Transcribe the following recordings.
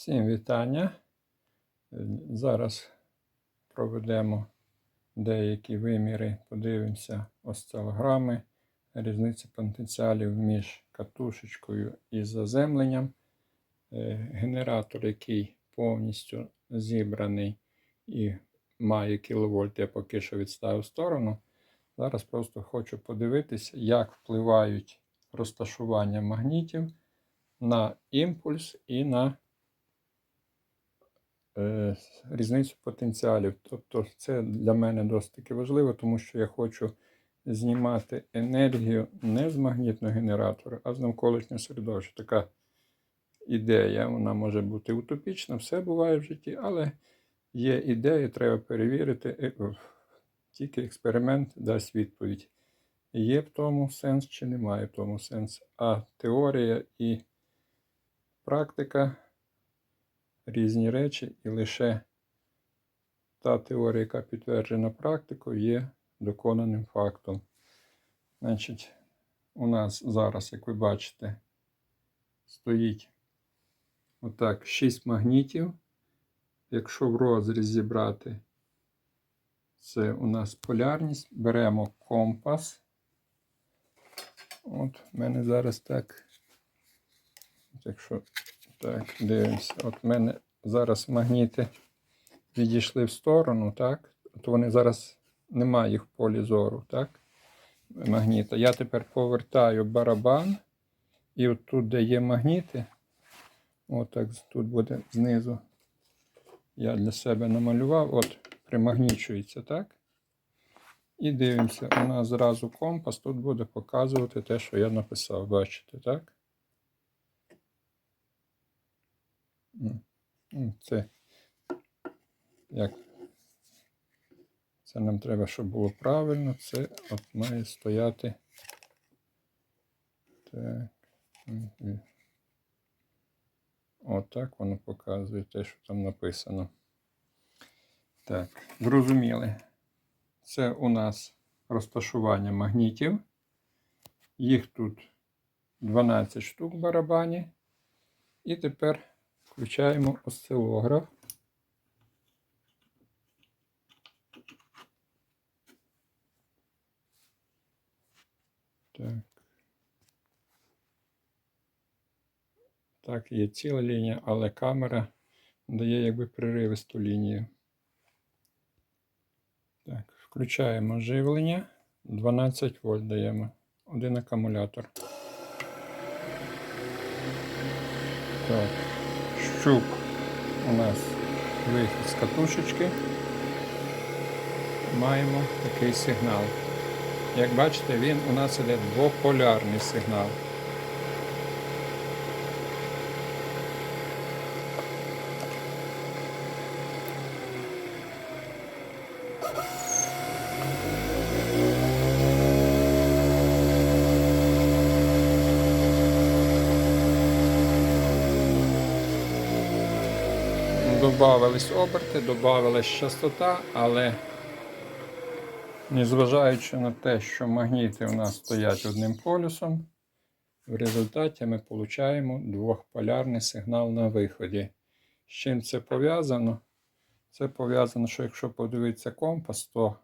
Всім вітання. Е, Зараз проведемо деякі виміри, подивимося осцилограми, різниці потенціалів між катушечкою і заземленням. Е, Генератор, який повністю зібраний і має кіловольт, я поки що відставив в сторону. Зараз просто хочу подивитися, як впливають розташування магнітів на імпульс і на різницю потенціалів. Тобто це для мене досить таки важливо, тому що я хочу знімати енергію не з магнітного генератора, а з навколишнього середовища. Така ідея, вона може бути утопічна, все буває в житті, але є ідея, треба перевірити. Е, Тільки експеримент дасть відповідь. Є в тому сенс чи немає в тому сенс. А теорія і практика різні речі, і лише та теорія, яка підтверджена практикою, є доконаним фактом. Значить, у нас зараз, як ви бачите, стоїть отак 6 магнітів. Якщо в розрізі брати, це у нас полярність, беремо компас. От в мене зараз так. Якщо так, дивимося. От в мене зараз магніти відійшли в сторону, так? От вони зараз немає їх в полі зору, так? Магніта. Я тепер повертаю барабан. І от тут, де є магніти, отак тут буде знизу. Я для себе намалював, от примагнічується, так? І дивимося, у нас зразу компас тут буде показувати те, що я написав. Бачите, так? Це як це нам треба, щоб було правильно. Це от має стояти. Так. Отак воно показує те, що там написано. Так, зрозуміли. Це у нас розташування магнітів. Їх тут 12 штук в барабані. І тепер включаємо осцилограф. Так. Так, є ціла лінія, але камера дає якби приривисту лінію. Так, включаємо живлення. 12 вольт даємо. Один акумулятор. Так, щуп у нас вихід з катушечки. Маємо такий сигнал. Як бачите, він у нас іде двополярний сигнал. Добавились оберти, додавалась частота, але незважаючи на те, що магніти у нас стоять одним полюсом, в результаті ми отримуємо двохполярний сигнал на виході. З чим це пов'язано? Це пов'язано, що якщо подивитися компас, то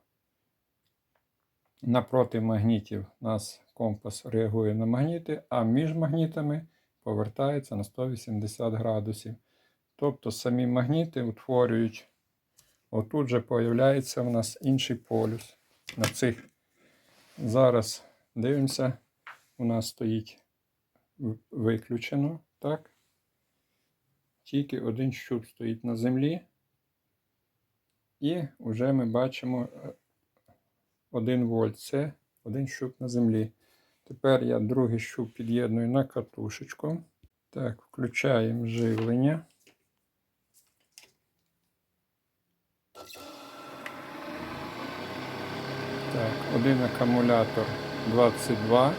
напроти магнітів у нас компас реагує на магніти, а між магнітами повертається на 180 градусів. Тобто самі магніти утворюють, отут же появляється в нас інший полюс. На цих зараз дивимося, у нас стоїть виключено, так? Тільки один щуп стоїть на землі. І вже ми бачимо 1 вольт. Це один щуп на землі. Тепер я другий щуп під'єдную на катушечку. Так, включаємо живлення. Так, один акумулятор 22.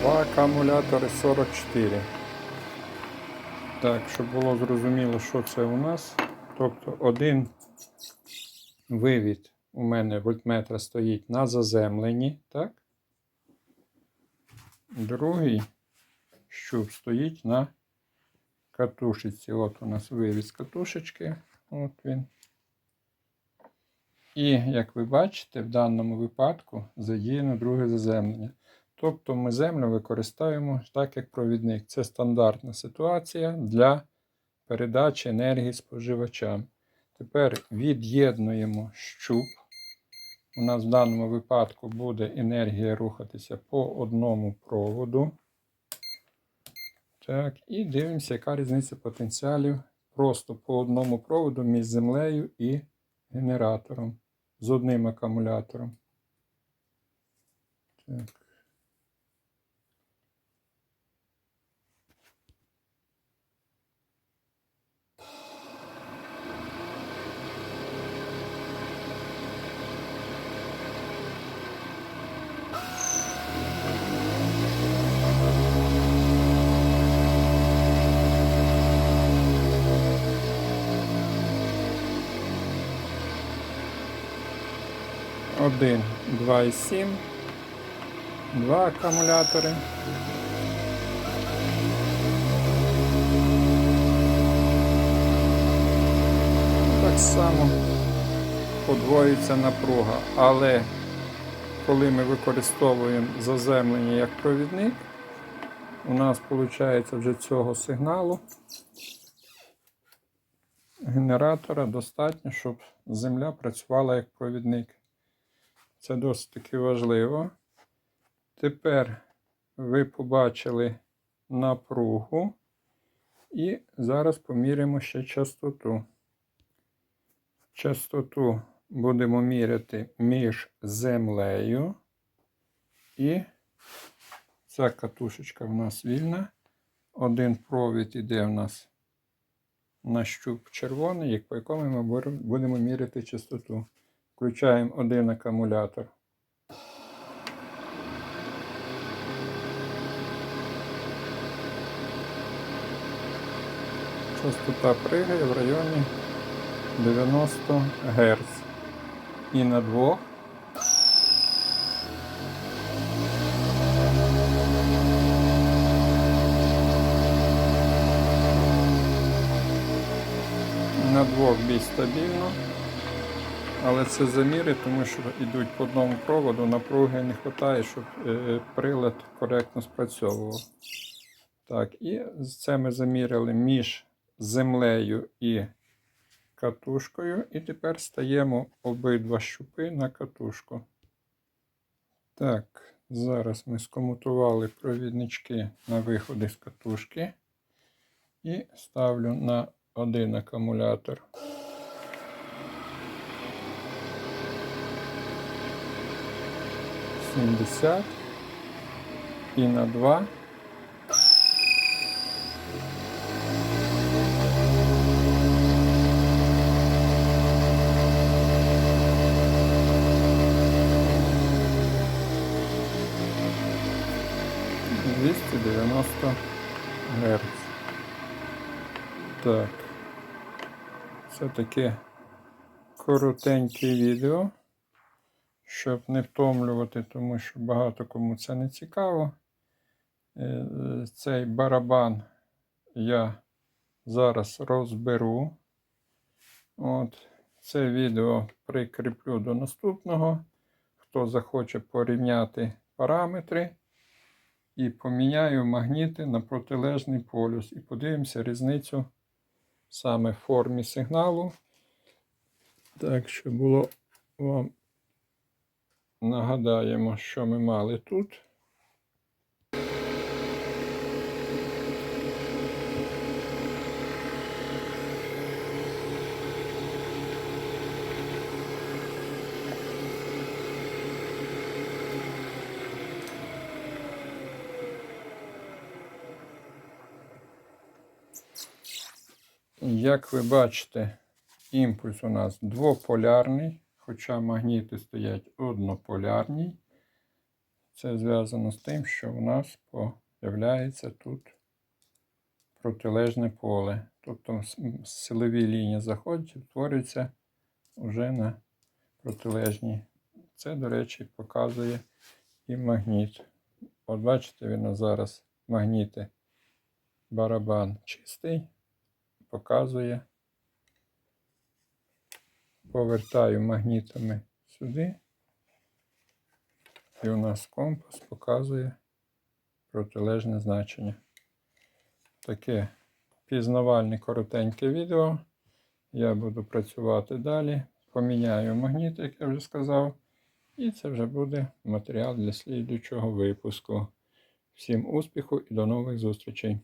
Два акумулятори 44. Так, щоб було зрозуміло, що це у нас. Тобто один Вивід у мене вольтметра стоїть на заземленні, так? Другий щуп стоїть на катушечці. От у нас вивід катушечки. От він. І, як ви бачите, в даному випадку задіяно друге заземлення. Тобто ми землю використовуємо так, як провідник. Це стандартна ситуація для передачі енергії споживачам. Тепер від'єднуємо щуп. У нас в даному випадку буде енергія рухатися по одному проводу. Так, і дивимося, яка різниця потенціалів просто по одному проводу між землею і генератором з одним акумулятором. Так. Один, два і сім. Два акумулятори. Так само подвоюється напруга, але коли ми використовуємо заземлення як провідник, у нас виходить вже цього сигналу генератора достатньо, щоб земля працювала як провідник. Це досить таки важливо. Тепер ви побачили напругу. І зараз поміряємо ще частоту. Частоту будемо міряти між землею. І ця катушечка в нас вільна. Один провід іде в нас на щуп червоний, по якому ми будемо міряти частоту. Включаємо один акумулятор. Частота пригає в районі 90 Гц. І на двох. На двох більш стабільно. Але це заміри, тому що йдуть по одному проводу, напруги не вистачає, щоб е, прилад коректно спрацьовував. Так, і це ми заміряли між землею і катушкою. І тепер стаємо обидва щупи на катушку. Так, зараз ми скомутували провіднички на виходи з катушки. І ставлю на один акумулятор. Сімдесят і на два. Двісті дев'яносто Гц. Так. Це таке коротеньке відео, щоб не втомлювати, тому що багато кому це не цікаво. Е, Цей барабан я зараз розберу. От, Це відео прикріплю до наступного. Хто захоче порівняти параметри. І поміняю магніти на протилежний полюс. І подивимося різницю саме в формі сигналу. Так, що було вам нагадаємо, що ми мали тут. Як ви бачите, імпульс у нас двополярний, хоча магніти стоять однополярні. Це зв'язано з тим, що у нас появляється тут протилежне поле. Тобто силові лінії заходять, утворюється вже на протилежній. Це, до речі, показує і магніт. От бачите, він зараз магніти барабан чистий, показує. Повертаю магнітами сюди. І у нас компас показує протилежне значення. Таке пізнавальне коротеньке відео. Я буду працювати далі. Поміняю магніт, як я вже сказав. І це вже буде матеріал для слідуючого випуску. Всім успіху і до нових зустрічей!